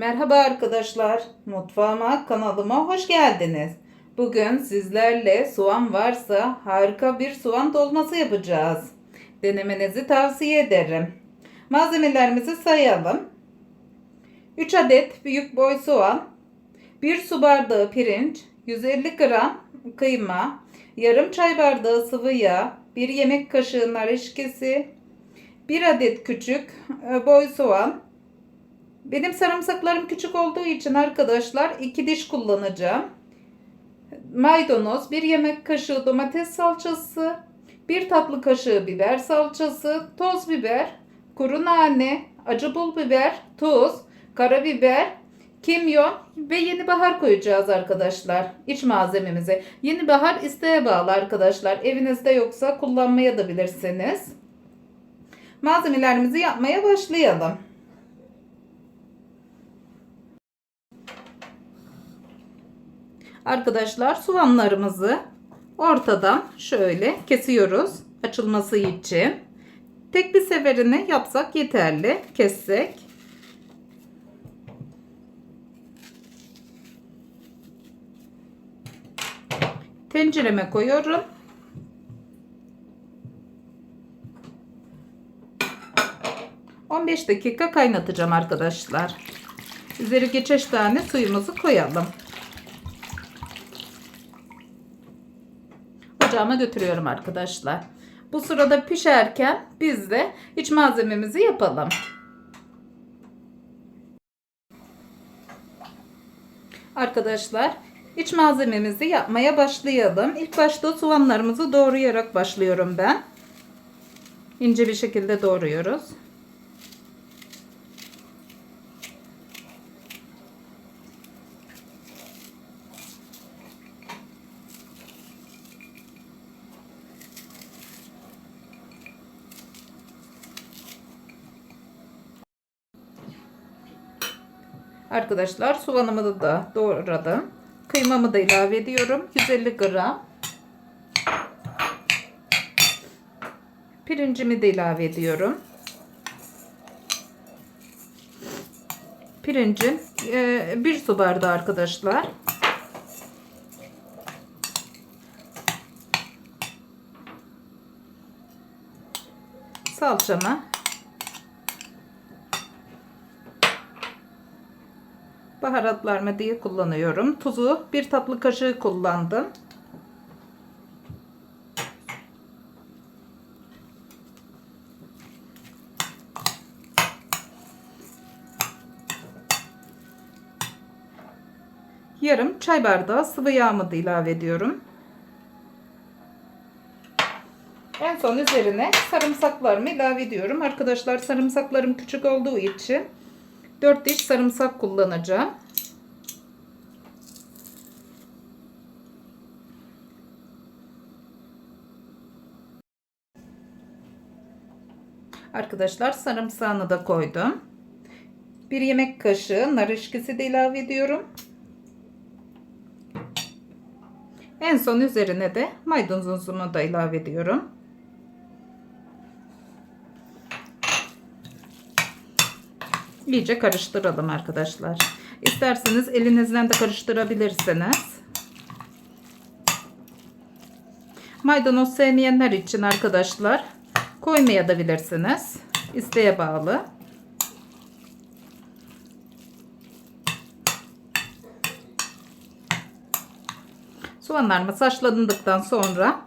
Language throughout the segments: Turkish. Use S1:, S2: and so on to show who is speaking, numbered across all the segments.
S1: Merhaba arkadaşlar. Mutfağıma, kanalıma hoş geldiniz. Bugün sizlerle soğan varsa harika bir soğan dolması yapacağız. Denemenizi tavsiye ederim. Malzemelerimizi sayalım. 3 adet büyük boy soğan, 1 su bardağı pirinç, 150 gram kıyma, yarım çay bardağı sıvı yağ, 1 yemek kaşığı nar eşkisi, 1 adet küçük e, boy soğan, benim sarımsaklarım küçük olduğu için arkadaşlar iki diş kullanacağım. Maydanoz, bir yemek kaşığı domates salçası, bir tatlı kaşığı biber salçası, toz biber, kuru nane, acı pul biber, tuz, karabiber, kimyon ve yeni bahar koyacağız arkadaşlar iç malzememize. Yeni bahar isteğe bağlı arkadaşlar. Evinizde yoksa kullanmaya da bilirsiniz. Malzemelerimizi yapmaya başlayalım. Arkadaşlar soğanlarımızı ortadan şöyle kesiyoruz açılması için. Tek bir seferini yapsak yeterli. Kessek. Tencereme koyuyorum. ...15 dakika kaynatacağım arkadaşlar. Üzeri geçeş tane suyumuzu koyalım. Ocağıma götürüyorum arkadaşlar. Bu sırada pişerken biz de iç malzememizi yapalım. Arkadaşlar iç malzememizi yapmaya başlayalım. İlk başta soğanlarımızı doğrayarak başlıyorum ben. İnce bir şekilde doğruyoruz. Arkadaşlar soğanımı da doğradım. Kıymamı da ilave ediyorum. 150 gram. Pirincimi de ilave ediyorum. Pirincim e, bir su bardağı arkadaşlar. Salçamı baharatlarımı diye kullanıyorum. Tuzu bir tatlı kaşığı kullandım. Yarım çay bardağı sıvı yağımı da ilave ediyorum. En son üzerine sarımsaklarımı ilave ediyorum. Arkadaşlar sarımsaklarım küçük olduğu için 4 diş sarımsak kullanacağım. Arkadaşlar sarımsağını da koydum. Bir yemek kaşığı nar eşkisi de ilave ediyorum. En son üzerine de maydanozumu da ilave ediyorum. İyice karıştıralım arkadaşlar. İsterseniz elinizden de karıştırabilirsiniz. Maydanoz sevmeyenler için arkadaşlar koymaya da bilirsiniz. İsteğe bağlı. Soğanlarımız haşlandıktan sonra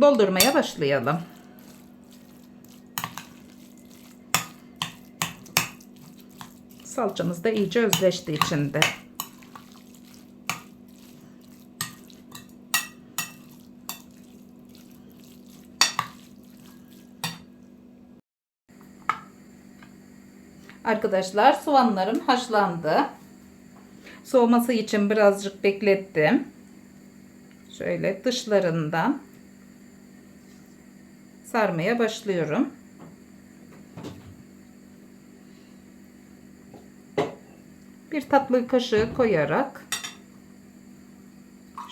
S1: doldurmaya başlayalım. Salçamız da iyice özleşti içinde. Arkadaşlar soğanlarım haşlandı. Soğuması için birazcık beklettim. Şöyle dışlarından sarmaya başlıyorum. Bir tatlı kaşığı koyarak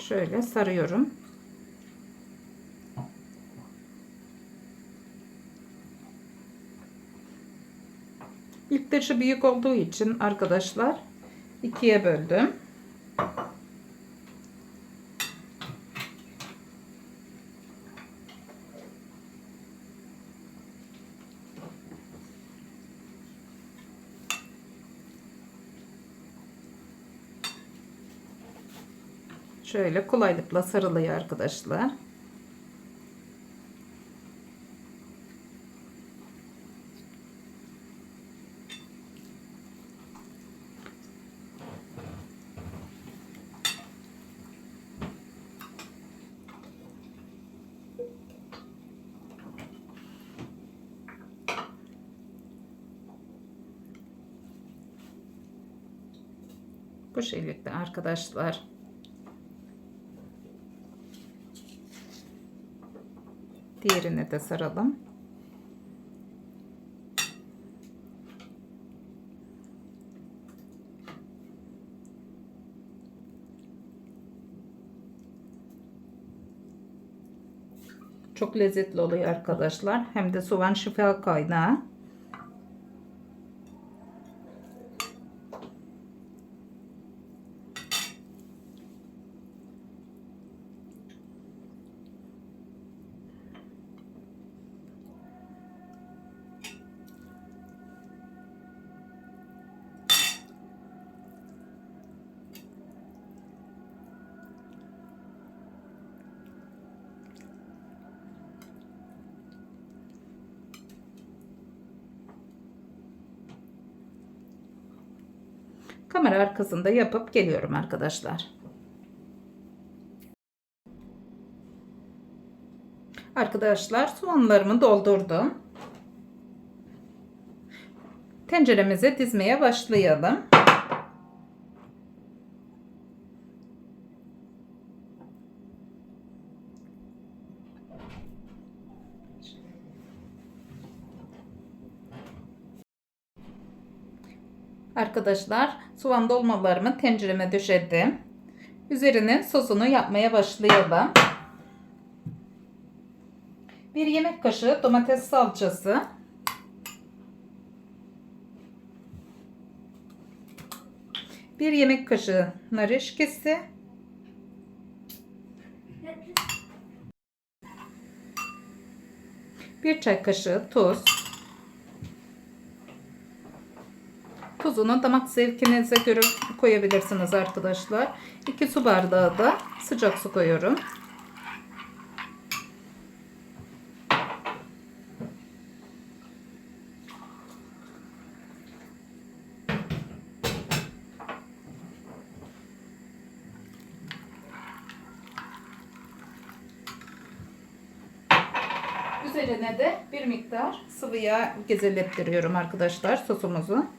S1: şöyle sarıyorum. İlk dışı büyük olduğu için arkadaşlar ikiye böldüm. Şöyle kolaylıkla sarılıyor arkadaşlar. Bu şekilde arkadaşlar. Diğerini de saralım. Çok lezzetli oluyor arkadaşlar. Hem de soğan şifa kaynağı. Kamera arkasında yapıp geliyorum arkadaşlar. Arkadaşlar soğanlarımı doldurdum. Tenceremize dizmeye başlayalım. Arkadaşlar soğan dolmalarımı tencereme döşedim. Üzerine sosunu yapmaya başlayalım. Bir yemek kaşığı domates salçası. Bir yemek kaşığı nar eşkisi. Bir çay kaşığı tuz. Tuzunu damak zevkinize göre koyabilirsiniz arkadaşlar. 2 su bardağı da sıcak su koyuyorum. Üzerine de bir miktar sıvı yağ gezelettiriyorum arkadaşlar sosumuzu.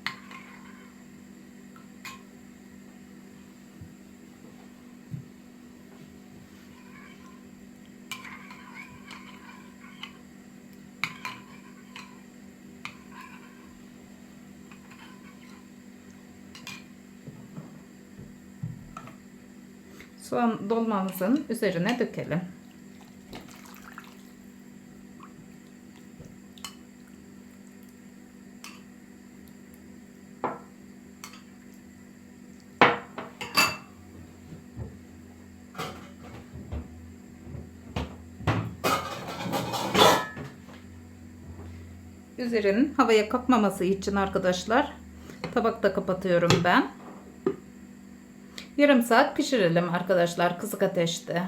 S1: Soğan dolmamızın üzerine dökelim. Üzerinin havaya kalkmaması için arkadaşlar tabakta kapatıyorum ben. Yarım saat pişirelim arkadaşlar kısık ateşte.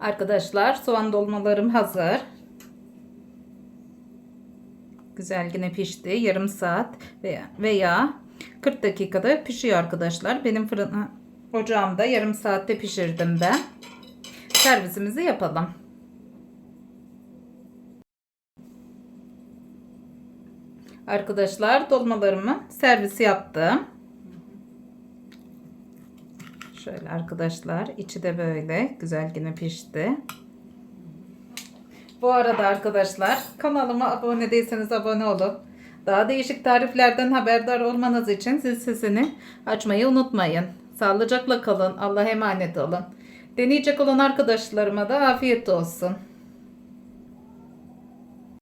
S1: Arkadaşlar soğan dolmalarım hazır. Güzel yine pişti. Yarım saat veya, veya 40 dakikada pişiyor arkadaşlar. Benim fırın ocağımda yarım saatte pişirdim ben. Servisimizi yapalım. Arkadaşlar dolmalarımı servis yaptım. Şöyle arkadaşlar içi de böyle güzel yine pişti. Bu arada arkadaşlar kanalıma abone değilseniz abone olun. Daha değişik tariflerden haberdar olmanız için zil sesini açmayı unutmayın. Sağlıcakla kalın. Allah'a emanet olun. Deneyecek olan arkadaşlarıma da afiyet olsun.